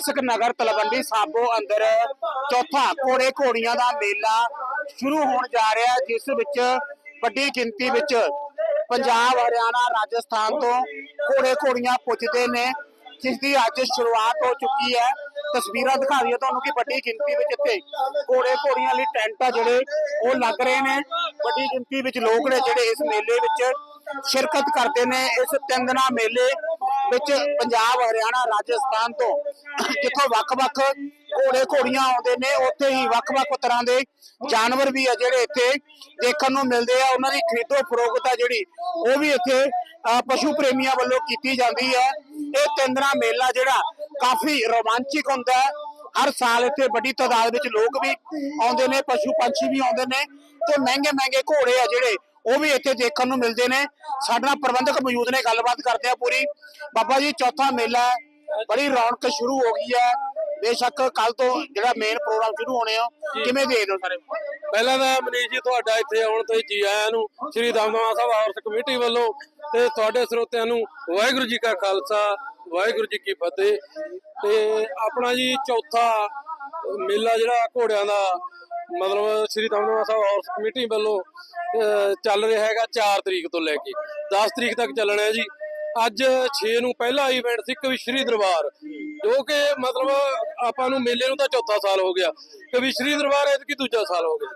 ਇਤਿਹਾਸਕ ਨਗਰ ਤਲਵੰਡੀ ਸਾਬੋ ਅੰਦਰ ਚੌਥਾ ਘੋੜੇ ਘੋੜੀਆਂ ਦਾ ਮੇਲਾ ਸ਼ੁਰੂ ਹੋਣ ਜਾ ਰਿਹਾ ਹੈ, ਜਿਸ ਵਿੱਚ ਵੱਡੀ ਗਿਣਤੀ ਵਿੱਚ ਪੰਜਾਬ ਹਰਿਆਣਾ ਰਾਜਸਥਾਨ ਤੋਂ ਘੋੜੇ ਘੋੜੀਆਂ ਪੁੱਜਦੇ ਨੇ ਜਿਸ ਦੀ ਅੱਜ ਸ਼ੁਰੂਆਤ ਹੋ ਚੁੱਕੀ ਹੈ। ਤਸਵੀਰਾਂ ਦਿਖਾ ਰਹੀਆਂ ਤੁਹਾਨੂੰ ਕਿ ਵੱਡੀ ਗਿਣਤੀ ਵਿੱਚ ਇੱਥੇ ਘੋੜੇ ਘੋੜੀਆਂ ਲਈ ਟੈਂਟ ਆ ਜਿਹੜੇ ਉਹ ਲੱਗ ਰਹੇ ਨੇ। ਵੱਡੀ ਗਿਣਤੀ ਵਿੱਚ ਲੋਕ ਨੇ ਜਿਹੜੇ ਇਸ ਮੇਲੇ ਵਿੱਚ ਸ਼ਿਰਕਤ ਕਰਦੇ ਨੇ। ਇਸ ਤਿੰਨ ਦਿਨਾਂ ਮੇਲੇ ਵਿੱਚ ਪੰਜਾਬ, ਹਰਿਆਣਾ, ਰਾਜਸਥਾਨ ਤੋਂ ਜਿੱਥੋਂ ਵੱਖ-ਵੱਖ ਘੋੜੇ ਘੋੜੀਆਂ ਆਉਂਦੇ ਨੇ, ਉੱਥੇ ਹੀ ਵੱਖ-ਵੱਖ ਤਰ੍ਹਾਂ ਦੇ ਜਾਨਵਰ ਵੀ ਆ ਜਿਹੜੇ ਇੱਥੇ ਦੇਖਣ ਨੂੰ ਮਿਲਦੇ ਆ। ਉਹਨਾਂ ਦੀ ਖਰੀਦੋ ਫਰੋਖਤ ਆ ਜਿਹੜੀ, ਉਹ ਵੀ ਇੱਥੇ ਪਸ਼ੂ ਪ੍ਰੇਮੀਆਂ ਵੱਲੋਂ ਕੀਤੀ ਜਾਂਦੀ ਹੈ ਇਹ ਤਿੰਨ ਦਿਨਾਂ ਮੇਲਾ ਜਿਹੜਾ ਕਾਫੀ ਰੋਮਾਂਚਿਕ ਹੁੰਦਾ ਹੈ। ਹਰ ਸਾਲ ਇੱਥੇ ਵੱਡੀ ਤਾਦਾਦ ਵਿੱਚ ਲੋਕ ਵੀ ਆਉਂਦੇ ਨੇ, ਪਸ਼ੂ ਪੰਛੀ ਵੀ ਆਉਂਦੇ ਨੇ ਤੇ ਮਹਿੰਗੇ ਮਹਿੰਗੇ ਘੋੜੇ ਆ ਜਿਹੜੇ ਉਹ ਵੀ ਇੱਥੇ ਦੇਖਣ ਨੂੰ ਮਿਲਦੇ ਨੇ। ਸਾਡੇ ਨਾਲ ਪ੍ਰਬੰਧਕ ਮੌਜੂਦ ਨੇ ਗੱਲਬਾਤ ਕਰਦੇ ਆ ਪੂਰੀ। ਬਾਬਾ ਜੀ ਚੌਥਾ ਮੇਲਾ ਹੈ। ਬੜੀ ਰੌਣਕ ਸ਼ੁਰੂ ਹੋ ਗਈ ਹੈ। ਬੇਸ਼ੱਕ ਕੱਲ ਤੋਂ ਜਿਹੜਾ ਮੇਨ ਪ੍ਰੋਗਰਾਮ ਸ਼ੁਰੂ ਹੋਣੇ ਆ ਕਿਵੇਂ ਦੇਖਦੇ ਹੋ ਸਾਰੇ? ਪਹਿਲਾਂ ਤਾਂ ਮਨੀਸ਼ ਜੀ ਤੁਹਾਡਾ ਇੱਥੇ ਆਉਣ ਤੇ ਜੀ ਆਇਆਂ ਨੂੰ ਸ੍ਰੀ ਦਮਦਮਾ ਸਾਹਿਬ ਆਰਥ ਕਮੇਟੀ ਵੱਲੋਂ ਤੇ ਤੁਹਾਡੇ ਸਰੋਤਿਆਂ ਨੂੰ ਵਾਹਿਗੁਰੂ ਜੀ ਕਾ ਖਾਲਸਾ ਵਾਹਿਗੁਰੂ ਜੀ ਕੀ ਫਤਿਹ। ਤੇ ਆਪਣਾ ਜੀ ਚੌਥਾ ਮੇਲਾ ਜਿਹੜਾ ਘੋੜਿਆਂ ਦਾ ਮਤਲਬ ਸ੍ਰੀ ਦਮਦਮਾ ਸਾਹਿਬ ਆਰਥ ਕਮੇਟੀ ਵੱਲੋਂ ਚੱਲ ਰਿਹਾ ਹੈਗਾ 4 ਤਰੀਕ ਤੋਂ ਲੈ ਕੇ। 10 ਤਰੀਕ ਤੱਕ ਚੱਲਣਾ ਹੈ ਜੀ। ਅੱਜ 6 ਨੂੰ ਪਹਿਲਾ ਇਵੈਂਟ ਸੀ ਕਵਿਸ਼ਰੀ ਦਰਬਾਰ, ਜੋ ਕਿ ਮਤਲਬ ਆਪਾਂ ਨੂੰ ਮੇਲੇ ਨੂੰ ਤਾਂ ਚੌਥਾ ਸਾਲ ਹੋ ਗਿਆ। ਕਵਿਸ਼ਰੀ ਦਰਬਾਰ ਐਤਕੀ ਦੂਜਾ ਸਾਲ ਹੋ ਗਿਆ।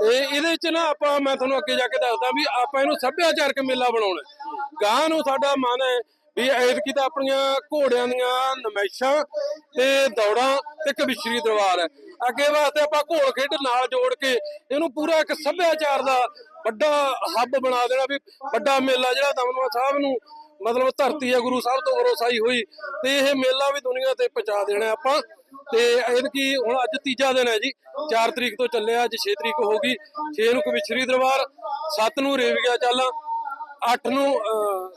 ਤੇ ਇਹਦੇ ਚ ਨਾ ਆਪਾਂ, ਮੈਂ ਤੁਹਾਨੂੰ ਅੱਗੇ ਜਾ ਕੇ ਦੱਸਦਾ ਵੀ ਆਪਾਂ ਇਹਨੂੰ ਸੱਭਿਆਚਾਰਕ ਮੇਲਾ ਬਣਾਉਣਾ ਹੈ। ਗਾਂ ਨੂੰ ਸਾਡਾ ਮਨ ਹੈ ਵੀ ਐਤਕੀ ਤਾਂ ਆਪਣੀਆਂ ਘੋੜਿਆਂ ਦੀਆਂ ਨਮੈਸ਼ਾਂ ਤੇ ਦੌੜਾਂ ਤੇ ਕਵਿਸ਼ਰੀ ਦਰਬਾਰ ਹੈ। ਅੱਗੇ ਵਾਸਤੇ ਆਪਾਂ ਘੋੜ ਖੇਡ ਨਾਲ ਜੋੜ ਕੇ ਇਹਨੂੰ ਪੂਰਾ ਇੱਕ ਸੱਭਿਆਚਾਰ ਦਾ ਵੱਡਾ ਹੱਬ ਬਣਾ ਦੇਣਾ ਵੀ ਵੱਡਾ ਮੇਲਾ ਜਿਹੜਾ ਦਮਦਮਾ ਸਾਹਿਬ ਨੂੰ ਮਤਲਬ ਧਰਤੀ ਹੈ, ਗੁਰੂ ਸਾਹਿਬ ਤੋਂ ਵਰੋਸਾਈ ਹੋਈ ਤੇ ਇਹ ਮੇਲਾ ਵੀ ਦੁਨੀਆ ਤੇ ਪਹੁੰਚਾ ਦੇਣਾ ਆਪਾਂ। ਤੇ ਇਹਨਕੀ ਹੁਣ ਅੱਜ ਤੀਜਾ ਦਿਨ ਹੈ ਜੀ 4 ਤਰੀਕ ਤੋਂ ਚੱਲਿਆ, ਅੱਜ 6 ਤਰੀਕ ਹੋ ਗਈ 6 ਨੂੰ ਕਵਿਸ਼ਰੀ ਦਰਬਾਰ 7 ਨੂੰ ਰੇਵਗਿਆ ਚਾਲਾਂ 8 ਨੂੰ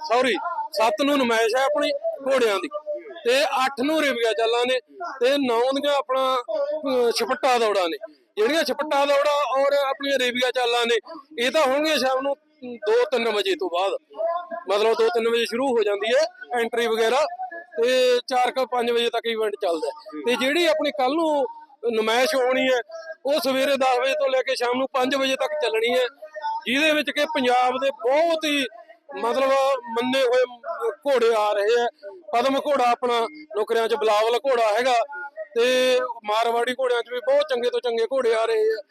ਸੌਰੀ 7 ਨੂੰ ਨਮਾਇਸ਼ ਹੈ ਆਪਣੀ ਘੋੜਿਆਂ ਦੀ। ਤੇ 8 ਨੂੰ ਰੇਵਗਿਆ ਚਾਲਾਂ ਨੇ ਤੇ 9 ਦੀਆਂ ਆਪਣਾ ਅਹ, ਛਪੱਟਾ ਦੌੜਾਂ ਨੇ। ਜਿਹੜੀਆਂ ਛਪੱਟਾ ਦੌੜਾਂ ਔਰ ਆਪਣੀਆਂ ਰੇਵਗਿਆ ਚਾਲਾਂ ਨੇ ਇਹ ਤਾਂ ਹੋਣਗੀਆਂ ਸ਼ਾਮ ਨੂੰ 2-3 ਵਜੇ ਤੋਂ ਬਾਅਦ। ਮਤਲਬ 2-3 ਵਜੇ ਸ਼ੁਰੂ ਹੋ ਜਾਂਦੀ ਹੈ ਐਂਟਰੀ ਵਗੈਰਾ ਤੇ 4-5 ਵਜੇ ਤੱਕ ਇਵੈਂਟ ਚੱਲਦਾ ਹੈ। ਤੇ ਜਿਹੜੀ ਆਪਣੀ ਕੱਲ ਨੂੰ ਨਮਾਇਸ਼ ਹੋਣੀ ਹੈ ਉਹ ਸਵੇਰੇ 10 ਵਜੇ ਤੋਂ ਲੈ ਕੇ ਸ਼ਾਮ ਨੂੰ 5 ਵਜੇ ਤੱਕ ਚੱਲਣੀ ਹੈ। ਜਿਹਦੇ ਵਿੱਚ ਕਿ ਪੰਜਾਬ ਦੇ ਬਹੁਤ ਹੀ ਮਤਲਬ ਮੰਨੇ ਹੋਏ ਘੋੜੇ ਆ ਰਹੇ ਆ। ਪਦਮ ਘੋੜਾ ਆਪਣਾ ਨੌਕਰੀਆਂ 'ਚ ਬਲਾਵਲ ਘੋੜਾ ਹੈਗਾ ਤੇ ਮਾਰਵਾੜੀ ਘੋੜਿਆਂ 'ਚ ਵੀ ਬਹੁਤ ਚੰਗੇ ਤੋਂ ਚੰਗੇ ਘੋੜੇ ਆ ਰਹੇ ਆ।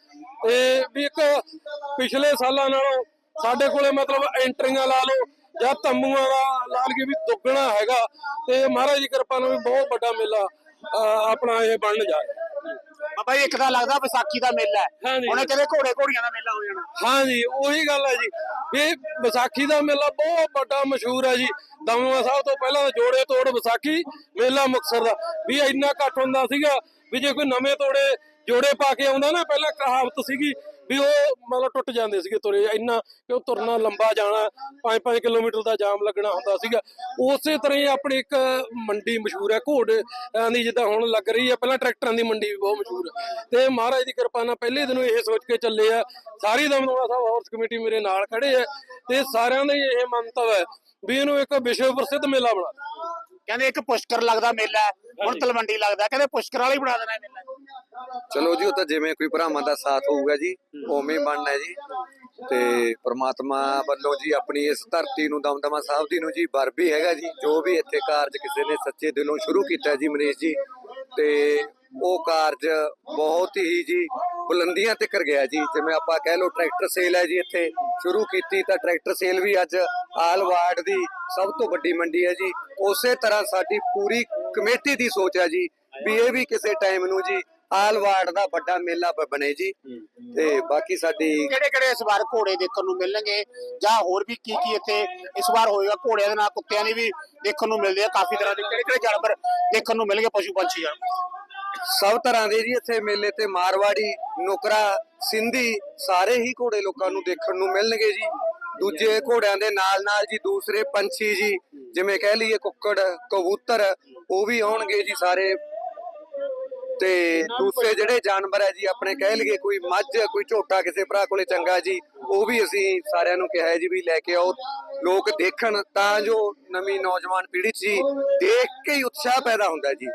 ਤੇ ਵੀ ਇੱਕ ਪਿਛਲੇ ਸਾਲਾਂ ਨਾਲੋਂ ਸਾਡੇ ਕੋਲੇ ਮਤਲਬ ਐਂਟਰੀਆਂ ਲਾ ਲਓ ਜਾਂ ਤੰਬੂਆਂ ਦਾ ਲਾ ਲਈਏ ਵੀ ਦੁੱਗਣਾ ਹੈਗਾ ਤੇ ਮਹਾਰਾਜ ਦੀ ਕਿਰਪਾ ਨਾਲ ਵੀ ਬਹੁਤ ਵੱਡਾ ਮੇਲਾ ਆਪਣਾ ਇਹ ਬਣਨ ਜਾ ਰਿਹਾ। ਬਾਬਾ ਜੀ ਇੱਕ ਤਾਂ ਲੱਗਦਾ ਵਿਸਾਖੀ ਦਾ ਮੇਲਾ ਹੈ। ਉਹਨੇ ਕਹਿੰਦੇ ਘੋੜੇ ਘੋੜੀਆਂ ਦਾ ਮੇਲਾ ਹੋ ਜਾਣਾ। ਹਾਂਜੀ ਉਹੀ ਗੱਲ ਹੈ ਜੀ। ਵੀ ਵਿਸਾਖੀ ਦਾ ਮੇਲਾ ਬਹੁਤ ਵੱਡਾ ਮਸ਼ਹੂਰ ਹੈ ਜੀ। ਦਮਦਮਾ ਸਾਹਿਬ ਤੋਂ ਪਹਿਲਾਂ ਜੋੜੇ ਤੋੜ ਵਿਸਾਖੀ, ਮੇਲਾ ਮੁਕਤਸਰ ਦਾ। ਵੀ ਇੰਨਾ ਘੱਟ ਹੁੰਦਾ ਸੀਗਾ ਵੀ ਜੇ ਕੋਈ ਨਵੇਂ ਤੋੜੇ ਜੋੜੇ ਪਾ ਕੇ ਆਉਂਦਾ ਨਾ, ਪਹਿਲਾਂ ਕਹਾਵਤ ਸੀਗੀ ਵੀ ਉਹ ਮਤਲਬ ਟੁੱਟ ਜਾਂਦੇ ਸੀਗੇ ਤੁਰੇ ਇੰਨਾ ਕਿ ਉਹ ਤੁਰਨਾ ਲੰਬਾ ਜਾਣਾ 5-5 ਕਿਲੋਮੀਟਰ ਦਾ ਜਾਮ ਲੱਗਣਾ ਹੁੰਦਾ ਸੀਗਾ। ਉਸੇ ਤਰ੍ਹਾਂ ਹੀ ਆਪਣੀ ਇੱਕ ਮੰਡੀ ਮਸ਼ਹੂਰ ਹੈ ਘੋੜੇ ਦੀ ਜਿੱਦਾਂ ਹੁਣ ਲੱਗ ਰਹੀ ਹੈ ਪਹਿਲਾਂ ਟਰੈਕਟਰਾਂ ਦੀ ਮੰਡੀ ਵੀ ਬਹੁਤ ਮਸ਼ਹੂਰ ਹੈ। ਤੇ ਮਹਾਰਾਜ ਦੀ ਕਿਰਪਾ ਨਾਲ ਪਹਿਲੇ ਦਿਨੋਂ ਇਹ ਸੋਚ ਕੇ ਚੱਲੇ ਆ। ਸਾਰੀ ਦਮਦਮਾ ਸਾਹਿਬ ਹਾਰਸ ਕਮੇਟੀ ਮੇਰੇ ਨਾਲ ਖੜੇ ਆ ਤੇ ਸਾਰਿਆਂ ਦਾ ਹੀ ਇਹ ਮੰਤਵ ਹੈ ਵੀ ਇਹਨੂੰ ਇੱਕ ਵਿਸ਼ਵ ਪ੍ਰਸਿੱਧ ਮੇਲਾ ਬਣਾ ਦਿਓ। ਕਹਿੰਦੇ ਇੱਕ ਪੁਸ਼ਕਰ ਲੱਗਦਾ ਮੇਲਾ ਹੈ, ਹੁਣ ਤਲਵੰਡੀ ਲੱਗਦਾ ਕਹਿੰਦੇ ਪੁਸ਼ਕਰ ਵਾਲਾ ਹੀ ਬਣਾ ਦੇਣਾ ਮੇਲਾ। ਚਲੋ ਜੀ, ਉਹ ਤਾਂ ਜਿਵੇਂ ਕੋਈ ਭਰਾਵਾਂ ਦਾ ਸਾਥ ਹੋਊਗਾ ਜੀ, ਉਵੇਂ ਬਣਨਾ ਹੈ ਜੀ। ਤੇ ਪ੍ਰਮਾਤਮਾ ਵੱਲੋਂ ਜੀ ਆਪਣੀ ਇਸ ਧਰਤੀ ਨੂੰ, ਦਮਦਮਾ ਸਾਹਿਬ ਦੀ ਨੂੰ ਜੀ ਬਰ ਵੀ ਹੈਗਾ ਜੀ, ਜੋ ਵੀ ਇੱਥੇ ਕਾਰਜ ਕਿਸੇ ਨੇ ਸੱਚੇ ਦਿਲੋਂ ਸ਼ੁਰੂ ਕੀਤਾ ਜੀ, ਮਨੀਸ਼ ਜੀ, ਤੇ ਉਹ ਕਾਰਜ ਬਹੁਤ ਹੀ ਜੀ ਬੁਲੰਦੀਆਂ ਤੇ ਕਰ ਗਿਆ ਜੀ। ਜਿਵੇਂ ਆਪਾਂ ਕਹਿ ਲਓ ਟਰੈਕਟਰ ਸੇਲ ਹੈ ਜੀ ਇੱਥੇ, ਸ਼ੁਰੂ ਕੀਤੀ ਤਾਂ ਟਰੈਕਟਰ ਸੇਲ ਵੀ ਅੱਜ ਆਲ ਵਾਰਡ ਦੀ ਸਭ ਤੋਂ ਵੱਡੀ ਮੰਡੀ ਹੈ ਜੀ। ਉਸੇ ਤਰ੍ਹਾਂ ਸਾਡੀ ਪੂਰੀ ਕਮੇਟੀ ਦੀ ਸੋਚ ਹੈ ਜੀ, ਵੀ ਇਹ ਵੀ ਕਿਸੇ ਟਾਈਮ ਨੂੰ ਜੀ ਆਲ ਵਾਰਡ ਦਾ ਵੱਡਾ ਮੇਲਾ ਬ- ਬਣੇ ਜੀ। ਤੇ ਬਾਕੀ ਸਾਡੀ ਕਿਹੜੇ ਕਿਹੜੇ ਇਸ ਵਾਰ ਘੋੜੇ ਦੇਖਣ ਨੂੰ ਮਿਲਣਗੇ? ਜਾਂ ਹੋਰ ਵੀ ਕੀ ਕੀ ਇੱਥੇ ਇਸ ਵਾਰ ਹੋਏਗਾ ਘੋੜਿਆਂ ਦੇ ਨਾਲ ਕੁੱਤਿਆਂ ਦੇ ਵੀ ਦੇਖਣ ਨੂੰ ਮਿਲਦੇ ਆ। ਕਾਫੀ ਤਰ੍ਹਾਂ ਦੇ ਕਿਹੜੇ ਕਿਹੜੇ ਜਾਨਵਰ ਦੇਖਣ ਨੂੰ ਮਿਲਣਗੇ ਪਸ਼ੂ ਪੰਛੀ ਆ ਸਭ ਤਰ੍ਹਾਂ ਦੇ ਜੀ ਇੱਥੇ ਮੇਲੇ ਤੇ ਮਾਰਵਾੜੀ ਨੁਕਰਾ ਸਿੰਧੀ ਸਾਰੇ ਹੀ ਘੋੜੇ ਲੋਕਾਂ ਨੂੰ ਦੇਖਣ ਨੂੰ ਮਿਲਣਗੇ ਜੀ। ਦੂਜੇ ਘੋੜਿਆਂ ਦੇ ਨਾਲ ਨਾਲ ਜੀ ਦੂਸਰੇ ਪੰਛੀ ਜੀ ਜਿਵੇਂ ਕਹਿ ਲਈਏ ਕੁੱਕੜ ਕਬੂਤਰ ਉਹ ਵੀ ਆਉਣਗੇ ਜੀ ਸਾਰੇ ਤੇ ਦੂਸਰੇ ਜਿਹੜੇ ਜਾਨਵਰ ਹੈ ਜੀ ਆਪਣੇ ਕਹਿ ਲਈਏ ਕੋਈ ਮੱਝ ਕੋਈ ਝੋਟਾ ਕਿਸੇ ਭਰਾ ਕੋਲੇ ਚੰਗਾ ਜੀ ਉਹ ਵੀ ਅਸੀਂ ਸਾਰਿਆਂ ਨੂੰ ਕਿਹਾ ਜੀ ਵੀ ਲੈ ਕੇ ਆਓ। ਲੋਕ ਦੇਖਣ ਤਾਂ ਜੋ ਨਵੀਂ ਨੌਜਵਾਨ ਪੀੜ੍ਹੀ 'ਚ ਜੀ ਦੇਖ ਕੇ ਹੀ ਉਤਸ਼ਾਹ ਪੈਦਾ ਹੁੰਦਾ ਜੀ।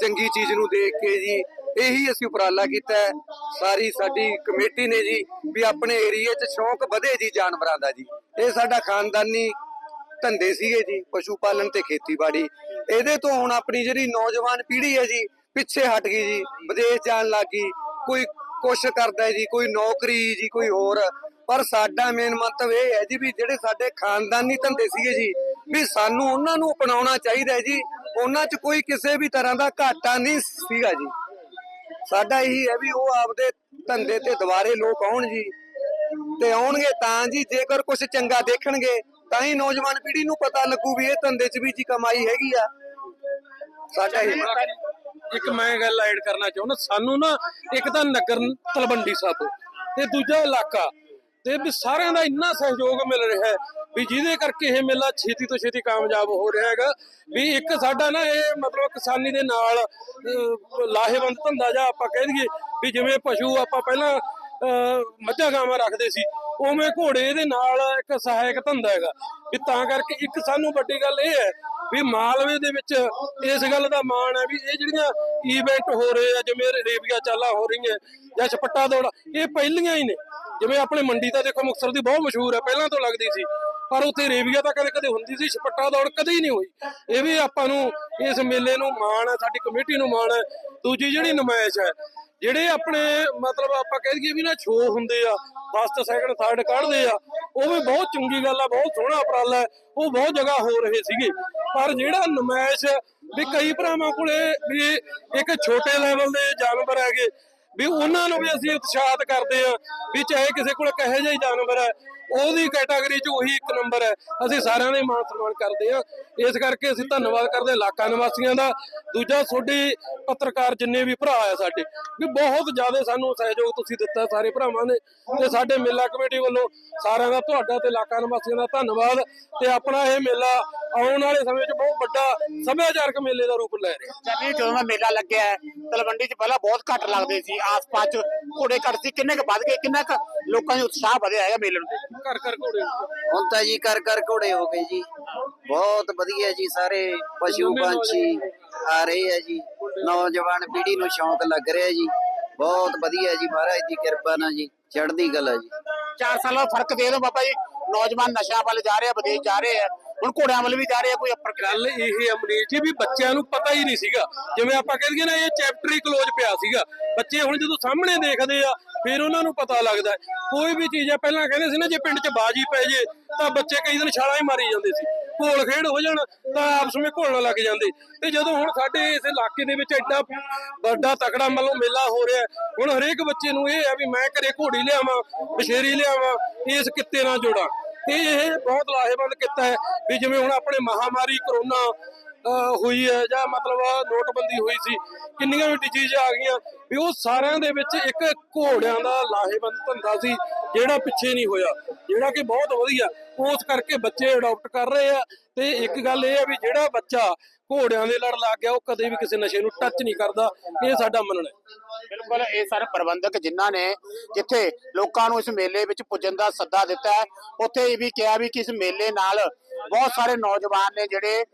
ਚੰਗੀ ਚੀਜ਼ ਨੂੰ ਦੇਖ ਕੇ ਜੀ ਇਹੀ ਅਸੀਂ ਉਪਰਾਲਾ ਕੀਤਾ ਹੈ। ਸਾਰੀ ਸਾਡੀ ਕਮੇਟੀ ਨੇ ਜੀ ਵੀ ਆਪਣੇ ਏਰੀਏ 'ਚ ਸ਼ੌਂਕ ਵਧੇ ਜੀ ਜਾਨਵਰਾਂ ਦਾ ਜੀ। ਇਹ ਸਾਡਾ ਖਾਨਦਾਨੀ ਧੰਦੇ ਸੀਗੇ ਜੀ ਪਸ਼ੂ ਪਾਲਣ ਤੇ ਖੇਤੀਬਾੜੀ। ਇਹਦੇ ਤੋਂ ਹੁਣ ਆਪਣੀ ਜਿਹੜੀ ਨੌਜਵਾਨ ਪੀੜ੍ਹੀ ਹੈ ਜੀ ਪਿੱਛੇ ਹਟ ਗਈ ਜੀ ਵਿਦੇਸ਼ ਜਾਣ ਲੱਗੀ ਕੋਈ ਕੁਛ ਕਰਦਾ ਹੈ ਜੀ ਕੋਈ ਨੌਕਰੀ ਜੀ ਕੋਈ ਹੋਰ। ਪਰ ਸਾਡਾ ਮੇਨ ਮੰਤਵ ਇਹ ਹੈ ਜੀ ਵੀ ਜਿਹੜੇ ਸਾਡੇ ਖਾਨਦਾਨੀ ਧੰਦੇ ਸੀਗੇ ਜੀ ਵੀ ਸਾਨੂੰ ਉਹਨਾਂ ਨੂੰ ਅਪਣਾਉਣਾ ਚਾਹੀਦਾ ਹੈ ਜੀ। ਉਹਨਾਂ 'ਚ ਕੋਈ ਕਿਸੇ ਵੀ ਤਰ੍ਹਾਂ ਦਾ ਘਾਟਾ ਨਹੀਂ ਸੀਗਾ ਜੀ। ਸਾਡਾ ਇਹੀ ਹੈ ਵੀ ਉਹ ਆਪਦੇ ਧੰਦੇ ਤੇ ਦੁਬਾਰੇ ਲੋਕ ਆਉਣ ਜੀ। ਤੇ ਆਉਣਗੇ ਤਾਂ ਜੀ ਜੇਕਰ ਕੁਝ ਚੰਗਾ ਦੇਖਣਗੇ ਤਾਂ ਹੀ ਨੌਜਵਾਨ ਪੀੜ੍ਹੀ ਨੂੰ ਪਤਾ ਲੱਗੂ ਵੀ ਇਹ ਧੰਦੇ 'ਚ ਵੀ ਜੀ ਕਮਾਈ ਹੈਗੀ ਆ। ਸਾਡਾ ਇਹ ਇੱਕ ਮੈਂ ਗੱਲ ਐਡ ਕਰਨਾ ਚਾਹੁੰਦਾ ਸਾਨੂੰ ਨਾ ਇੱਕ ਤਾਂ ਨਗਰ ਤਲਵੰਡੀ ਸਾਬੋ ਤੇ ਦੂਜਾ ਇਲਾਕਾ ਤੇ ਵੀ ਸਾਰਿਆਂ ਦਾ ਇੰਨਾ ਸਹਿਯੋਗ ਮਿਲ ਰਿਹਾ ਹੈ ਵੀ ਜਿਹਦੇ ਕਰਕੇ ਇਹ ਮੇਲਾ ਛੇਤੀ ਤੋਂ ਛੇਤੀ ਕਾਮਯਾਬ ਹੋ ਰਿਹਾ ਹੈਗਾ। ਵੀ ਇੱਕ ਸਾਡਾ ਨਾ ਇਹ ਮਤਲਬ ਕਿਸਾਨੀ ਦੇ ਨਾਲ ਲਾਹੇਵੰਦ ਧੰਦਾ ਜਾਂ ਆਪਾਂ ਕਹਿ ਦਈਏ ਵੀ ਜਿਵੇਂ ਪਸ਼ੂ ਆਪਾਂ ਪਹਿਲਾਂ ਅਹ, ਮੱਝਾਂ ਗਾਵਾਂ ਰੱਖਦੇ ਸੀ ਉਵੇਂ ਘੋੜੇ ਦੇ ਨਾਲ ਇੱਕ ਸਹਾਇਕ ਧੰਦਾ ਹੈਗਾ। ਵੀ ਤਾਂ ਕਰਕੇ ਇੱਕ ਸਾਨੂੰ ਵੱਡੀ ਗੱਲ ਇਹ ਹੈ ਵੀ ਮਾਲਵੇ ਦੇ ਵਿੱਚ ਇਸ ਗੱਲ ਦਾ ਮਾਣ ਹੈ ਵੀ ਇਹ ਜਿਹੜੀਆਂ ਇਵੈਂਟ ਹੋ ਰਹੇ ਆ, ਜਿਵੇਂ ਰੇਬੀਆ ਚਾਲਾਂ ਹੋ ਰਹੀਆਂ, ਜਾਂ ਛਪੱਟਾ ਦੌੜ, ਇਹ ਪਹਿਲੀਆਂ ਹੀ ਨੇ। ਜਿਵੇਂ ਆਪਣੇ ਮੰਡੀ ਤਾਂ ਦੇਖੋ ਮੁਕਤਸਰ ਦੀ ਬਹੁਤ ਮਸ਼ਹੂਰ ਹੈ, ਪਹਿਲਾਂ ਤੋਂ ਲੱਗਦੀ ਸੀ। ਪਰ ਉੱਥੇ ਰੇਬੀਆ ਤਾਂ ਕਦੇ ਕਦੇ ਹੁੰਦੀ ਸੀ, ਛਪੱਟਾ ਦੌੜ ਕਦੇ ਹੀ ਨਹੀਂ ਹੋਈ। ਇਹ ਵੀ ਆਪਾਂ ਨੂੰ ਇਸ ਮੇਲੇ ਨੂੰ ਮਾਣ ਹੈ, ਸਾਡੀ ਕਮੇਟੀ ਨੂੰ ਮਾਣ ਹੈ। ਦੂਜੀ ਜਿਹੜੀ ਨਮਾਇਸ਼ ਹੈ, ਜਿਹੜੇ ਆਪਣੇ ਮਤਲਬ ਆਪਾਂ ਕਹਿ ਦਈਏ ਵੀ ਨਾ ਸ਼ੋਅ ਹੁੰਦੇ ਆ ਫਸਟ ਸੈਕੰਡ ਥਰਡ ਕੱਢਦੇ ਆ, ਉਹ ਵੀ ਬਹੁਤ ਚੰਗੀ ਗੱਲ ਆ, ਬਹੁਤ ਸੋਹਣਾ ਉਪਰਾਲਾ ਹੈ, ਉਹ ਬਹੁਤ ਜਗ੍ਹਾ ਹੋ ਰਹੇ ਸੀਗੇ। ਪਰ ਜਿਹੜਾ ਨਮਾਇਸ਼ ਵੀ ਕਈ ਭਰਾਵਾਂ ਕੋਲੇ ਵੀ ਇੱਕ ਛੋਟੇ ਲੈਵਲ ਦੇ ਜਾਨਵਰ ਹੈਗੇ, ਵੀ ਉਹਨਾਂ ਨੂੰ ਵੀ ਅਸੀਂ ਉਤਸ਼ਾਹਿਤ ਕਰਦੇ ਆ ਵੀ ਚਾਹੇ ਕਿਸੇ ਕੋਲ ਕਹੇ ਜਿਹੇ ਜਾਨਵਰ ਹੈ, ਉਹਦੀ ਕੈਟਾਗਰੀ 'ਚ ਉਹੀ ਇੱਕ ਨੰਬਰ ਹੈ। ਅਸੀਂ ਸਾਰਿਆਂ ਦੇ ਮਾਣ ਸਨਮਾਨ ਕਰਦੇ ਆ ਇਸ ਕਰਕੇ ਅਸੀਂ ਧੰਨਵਾਦ ਕਰਦੇ ਇਲਾਕਾ ਨਿਵਾਸੀਆਂ ਦਾ। ਦੂਜਾ, ਤੁਹਾਡੀ ਪੱਤਰਕਾਰ ਜਿੰਨੇ ਵੀ ਭਰਾ ਆ ਸਾਡੇ, ਵੀ ਬਹੁਤ ਜ਼ਿਆਦਾ ਸਾਨੂੰ ਸਹਿਯੋਗ ਤੁਸੀਂ ਦਿੱਤਾ ਸਾਰੇ ਭਰਾਵਾਂ ਨੇ ਤੇ ਸਾਡੇ ਮੇਲਾ ਕਮੇਟੀ ਵੱਲੋਂ ਸਾਰਿਆਂ ਦਾ, ਤੁਹਾਡਾ ਤੇ ਇਲਾਕਾ ਨਿਵਾਸੀਆਂ ਦਾ ਧੰਨਵਾਦ। ਤੇ ਆਪਣਾ ਇਹ ਮੇਲਾ ਆਉਣ ਵਾਲੇ ਸਮੇਂ 'ਚ ਬਹੁਤ ਵੱਡਾ ਸੱਭਿਆਚਾਰਕ ਮੇਲੇ ਦਾ ਰੂਪ ਲੈ ਰਿਹਾ ਜਮੀ ਜਦੋਂ ਦਾ ਮੇਲਾ ਲੱਗਿਆ ਹੈ ਤਲਵੰਡੀ 'ਚ ਪਹਿਲਾਂ ਬਹੁਤ ਘੱਟ ਲੱਗਦੇ ਸੀ ਆਸ-ਪਾਸ 'ਚ ਘੋੜੇ ਘੱਟ ਸੀ ਕਿੰਨੇ ਕੁ ਵੱਧ ਗਏ ਕਿੰਨਾ ਕੁ ਲੋਕਾਂ ਦਾ ਉਤਸ਼ਾਹ ਵਧਿਆ ਹੈਗਾ ਮੇਲੇ ਨੂੰ ਘਰ ਘਰ ਘੋੜੇ। ਹੁਣ ਤਾਂ ਜੀ ਕਰ ਕਰ ਘੋੜੇ ਹੋ ਗਏ ਜੀ। ਬਹੁਤ ਵਧੀਆ ਜੀ ਸਾਰੇ ਪਸ਼ੂ ਪੰਛੀ ਆ ਰਹੇ ਆ ਜੀ। ਨੌਜਵਾਨ ਪੀੜ੍ਹੀ ਨੂੰ ਸ਼ੌਂਕ ਲੱਗ ਰਿਹਾ ਜੀ। ਬਹੁਤ ਵਧੀਆ ਜੀ ਮਹਾਰਾਜ ਦੀ ਕਿਰਪਾ ਨਾਲ ਜੀ ਚੜ੍ਹਦੀ ਕਲਾ ਜੀ। 4 ਸਾਲਾਂ ਦਾ ਫ਼ਰਕ ਦੇ ਦਿਓ ਬਾਬਾ ਜੀ ਨੌਜਵਾਨ ਨਸ਼ਿਆਂ ਵੱਲ ਜਾ ਰਹੇ ਆ ਵਿਦੇਸ਼ ਜਾ ਰਹੇ ਆ। ਹੁਣ ਘੋੜਿਆਂ ਵੱਲ ਵੀ ਜਾ ਰਹੇ ਆ, ਕੋਈ ਅਪਰ ਗੱਲ ਇਹ ਅਮਰੀਕ ਜੀ ਵੀ ਬੱਚਿਆਂ ਨੂੰ ਪਤਾ ਹੀ ਨਹੀਂ ਸੀਗਾ। ਜਿਵੇਂ ਆਪਾਂ ਕਹਿੰਦੇ ਨਾ, ਇਹ ਚੈਪਟਰ ਹੀ ਕਲੋਜ਼ ਪਿਆ ਸੀਗਾ। ਬੱਚੇ ਹੁਣ ਜਦੋਂ ਸਾਹਮਣੇ ਦੇਖਦੇ ਆ, ਫਿਰ ਉਹਨਾਂ ਨੂੰ ਪਤਾ ਲੱਗਦਾ ਕੋਈ ਵੀ ਚੀਜ਼ ਆ ਪਹਿਲਾਂ ਕਹਿੰਦੇ ਸੀ ਨਾ, ਜੇ ਪਿੰਡ 'ਚ ਬਾਜੀ ਪੈ ਜੇ, ਤਾਂ ਬੱਚੇ ਕਈ ਦਿਨ ਛਾਲਾਂ ਹੀ ਮਾਰੀ ਜਾਂਦੇ ਸੀ। ਘੋਲ ਖੇਡ ਹੋ ਜਾਣ, ਤਾਂ ਆਪਸ ਵਿੱਚ ਘੋਲਣ ਲੱਗ ਜਾਂਦੇ। ਤੇ ਜਦੋਂ ਹੁਣ ਸਾਡੇ ਇਸ ਇਲਾਕੇ ਦੇ ਵਿੱਚ ਐਡਾ ਵੱਡਾ ਤਕੜਾ ਮਤਲਬ ਮੇਲਾ ਹੋ ਰਿਹਾ ਹੁਣ ਹਰੇਕ ਬੱਚੇ ਨੂੰ ਇਹ ਹੈ ਵੀ ਮੈਂ ਘਰੇ ਘੋੜੀ ਲਿਆਵਾਂ ਬਸ਼ੇਰੀ ਲਿਆਵਾਂ, ਇਸ ਕਿੱਤੇ ਨਾਲ ਜੋੜਾਂ। ਤੇ ਇਹ ਬਹੁਤ ਲਾਹੇਵੰਦ ਕੀਤਾ ਹੈ ਵੀ ਜਿਵੇਂ ਹੁਣ ਆਪਣੇ ਮਹਾਮਾਰੀ ਕਰੋਨਾ ਹੋਈ ਹੈ ਜਾਂ ਮਤਲਬ ਨੋਟਬੰਦੀ ਹੋਈ ਸੀ, ਕਿੰਨੀਆਂ ਵੀ ਡਿਜ਼ੀਜ਼ ਆ ਗਈਆਂ, ਵੀ ਉਹ ਸਾਰਿਆਂ ਦੇ ਵਿੱਚ ਇੱਕ ਘੋੜਿਆਂ ਦਾ ਲਾਹੇਵੰਦ ਧੰਦਾ ਸੀ, ਜਿਹੜਾ ਪਿੱਛੇ ਨਹੀਂ ਹੋਇਆ। ਜਿਹੜਾ ਕਿ ਬਹੁਤ ਵਧੀਆ, ਉਸ ਕਰਕੇ ਬੱਚੇ ਅਡਾਪਟ ਕਰ ਰਹੇ ਆ। ਤੇ ਇੱਕ ਗੱਲ ਇਹ ਹੈ ਵੀ ਜਿਹੜਾ ਬੱਚਾ ਘੋੜਿਆਂ ਦੇ ਲੜ ਲੱਗ ਗਿਆ, ਉਹ ਕਦੇ ਵੀ ਕਿਸੇ ਨਸ਼ੇ ਨੂੰ ਟੱਚ ਨਹੀਂ ਕਰਦਾ। ਇਹ ਸਾਡਾ ਮੰਨਣਾ ਹੈ। ਬਿਲਕੁਲ, ਇਹ ਸਾਰੇ ਪ੍ਰਬੰਧਕ ਜਿਨ੍ਹਾਂ ਨੇ ਜਿੱਥੇ ਲੋਕਾਂ ਨੂੰ ਇਸ ਮੇਲੇ ਵਿੱਚ ਪੁੱਜਣ ਦਾ ਸੱਦਾ ਦਿੱਤਾ ਹੈ, ਉੱਥੇ ਇਹ ਵੀ ਕਿਹਾ ਵੀ ਕਿ ਇਸ ਮੇਲੇ ਨਾਲ ਬਹੁਤ ਸਾਰੇ ਨੌਜਵਾਨ ਨੇ ਜਿਹੜੇ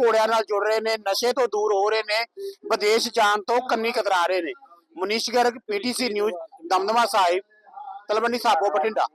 ਘੋੜਿਆਂ ਨਾਲ ਜੁੜ ਰਹੇ ਨੇ, ਨਸ਼ੇ ਤੋਂ ਦੂਰ ਹੋ ਰਹੇ ਨੇ, ਵਿਦੇਸ਼ ਜਾਣ ਤੋਂ ਕੰਨੀ ਕਤਰਾ ਰਹੇ ਨੇ। Manish Garg PTC news, Damdama Sahib, Talwandi Sabo, Bathinda.